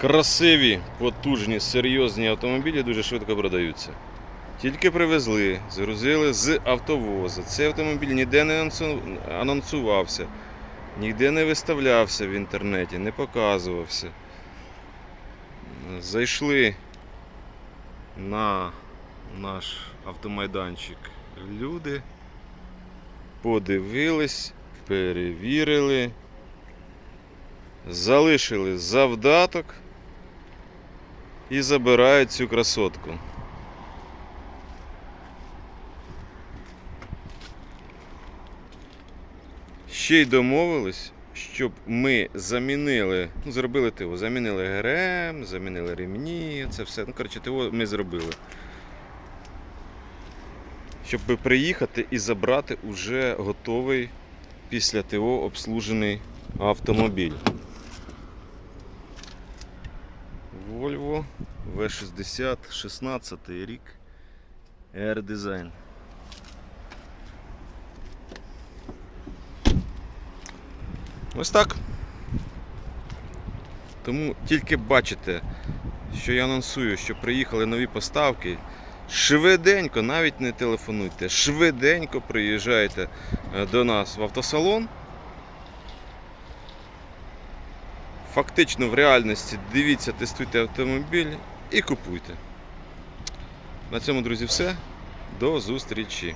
Красиві, потужні, серйозні автомобілі дуже швидко продаються. Тільки привезли, згрузили з автовоза. Цей автомобіль ніде не анонсувався, ніде не виставлявся в інтернеті, не показувався. Зайшли на наш автомайданчик люди, подивились, перевірили, залишили завдаток і забирають цю красотку. Ще й домовились, щоб ми замінили, ну, зробили ТО, замінили ГРМ, замінили ремні, це все. Ну, коротше, ТО ми зробили. Щоб приїхати і забрати уже готовий після ТО обслужений автомобіль. Volvo V60 16 рік Air Design. Ось так. Тому тільки бачите, що я анонсую, що приїхали нові поставки. Швиденько, навіть не телефонуйте, швиденько приїжджайте е, до нас в автосалон. Фактично в реальності дивіться, тестуйте автомобіль і купуйте. На цьому, друзі, все. До зустрічі!